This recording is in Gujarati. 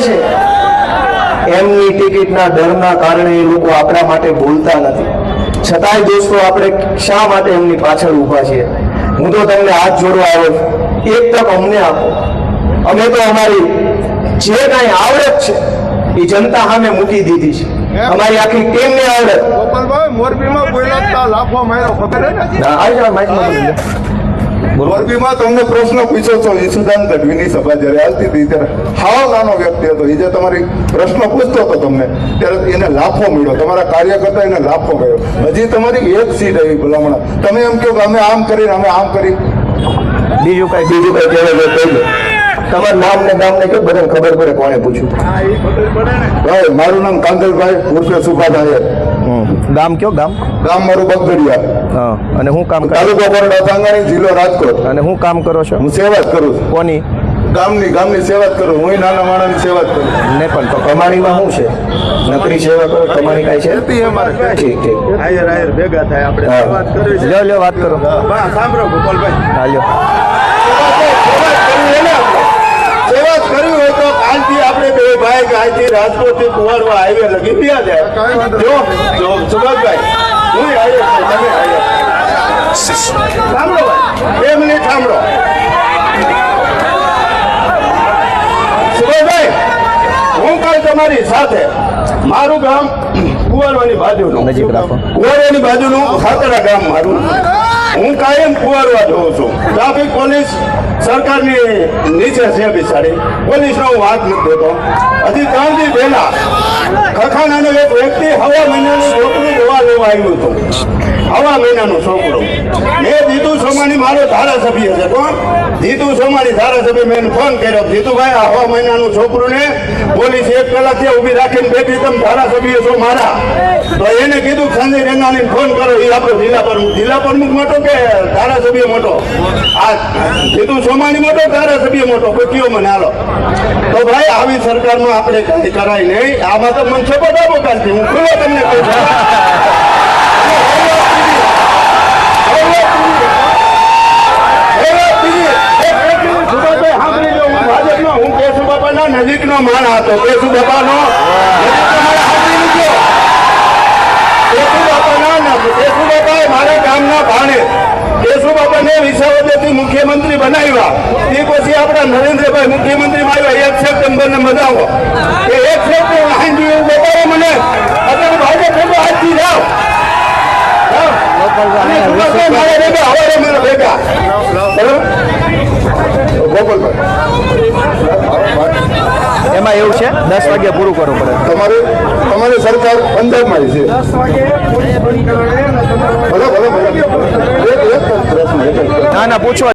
છે. એમની ટિકિટના ડરના કારણે એ લોકો આપણા માટે બોલતા નથી. છતાંય દોસ્તો આપણે શા માટે એમની પાછળ ઊભા છીએ? હું તો તમને હાથ જોડવા આવ્યો છું. એક તક અમને આપો. અમે તો અમારી જે કાંઈ આવડત છે એ જનતા સામે મૂકી દીધી છે. અમારી આખી ટીમની આવડત. ગોપાલભાઈ મોરબીમાં બોલ્યા લાફો માર્યો ખબર મોરબીમાં તમને પ્રશ્ન પૂછો છો ઈસુદાન ગઢવીની સભા જ્યારે આવતી હતી ત્યારે હાવ નાનો વ્યક્તિ હતો. એ જે તમારી પ્રશ્ન પૂછતો હતો તમને ત્યારે એને લાફો મળ્યો. તમારા કાર્યકર્તા એને લાફો મળ્યો હજી તમારી એક સીટ આવી ભલામણા તમે એમ કહો કે અમે આમ કરીને અમે આમ કરી બીજું કઈ બીજું કઈ કહેવાય કહી તમારું નામ ને ગામ ને કે બધાને ખબર પડે કોને પૂછ્યું. ભાઈ મારું નામ કાંગલભાઈ ઉર્ફે સુભાષ ગામ કયો ગામ? ગામ મારું બગદડિયા. હા. અને હું કામ કરું? તાલુકો બરોડા સાંગાણી જિલ્લો રાજકોટ. અને હું કામ કરો છો? હું સેવા જ કરું છું. કોની? ગામની ગામની સેવા જ કરું. હું નાના માણસની સેવા જ કરું ને પણ તો. કમાણીમાં શું છે? નકરી સેવા કરો? કમાણી કાંઈ છે? ઠીક ઠીક. આયર આયર ભેગા થાય. આપણે વાત કરવી લ્યો લ્યો વાત કરો. સાંભળો ગોપાલભાઈ. હા લ્યો સેવા જ કરવી હોય તો કાલથી આપણે બે આજથી રાજકોટથી કુવાડવા હાઈવે લગી ગયા છે. જો જો સુભાષભાઈ હું હાઈવે તમે હાઈવે. સાંભળો ભાઈ બે મિનિટ સાંભળો. સુભાષભાઈ હું કાલ તમારી સાથે મારું ગામ કુવારવાની બાજુનું નજીક રાખો. કુવારવાની બાજુનું ખાતરા ગામ મારું હું કાયમ કુવારવા જોઉં છું. ટ્રાફિક પોલીસ સરકારની નીચે છે બિચારી પોલીસનો હું વાત નથી દેતો હજી ત્રણ દી પહેલા ખખાનાનો એક વ્યક્તિ હવા મહિનાની છોકરું લેવા આવ્યું હતું. હવા મહિનાનું છોકરું. મેં જીતુ સોમાણી મારો ધારાસભ્ય છે, કોણ? જીતુ સોમાણી ધારાસભ્ય મેં ફોન કર્યો. જીતુભાઈ, આ મહિનાનું છોકરું ને પોલીસ એક કલાકથી ઊભી રાખીને બેઠી, તમે ધારાસભ્ય છો મારા. તો એને કીધું સંજય રેંગાણીને ફોન કરો એ આપણો જિલ્લા પ્રમુખ જિલ્લા પ્રમુખ મોટો કે ધારાસભ્ય મોટો? આ જીતુ સોમાણી મોટો ધારાસભ્ય મોટો? કોઈ કયો મને, હાલો. ભાઈ આવી સરકારમાં આપણે કઈ કરાય નહીં. આમાં તો મને સપોર્ટ આપો કાલથી હું ખુલ્લો તમને કહું છું. નજીકનો માણ હતો. કેશુ બાપાનો કેશુ બાપાના કેશુ બાપાએ મારા ગામના ભાણે વિસાવદરથી મુખ્યમંત્રી બનાવ્યા. તે પછી આપણા નરેન્દ્રભાઈ મુખ્યમંત્રી આવ્યા. એક સપ્ટેમ્બરને મજાવો એ એક સપ્ટેમ્બર હાંજી એવું બતાવો મને. અત્યારે ભાજપ ભેગો આજથી જાઓ. જાઓ. અને સુભાષભાઈ મારા ભેગા. હવારે મારા ભેગા. બરાબર? ગોપાલભાઈ. એમાં એવું છે? દસ વાગે પૂરું કરવું પડે. તમારે તમારી સરકાર પંજાબમાં છે. ભલે ભલે ભલે. ના ના પૂછવા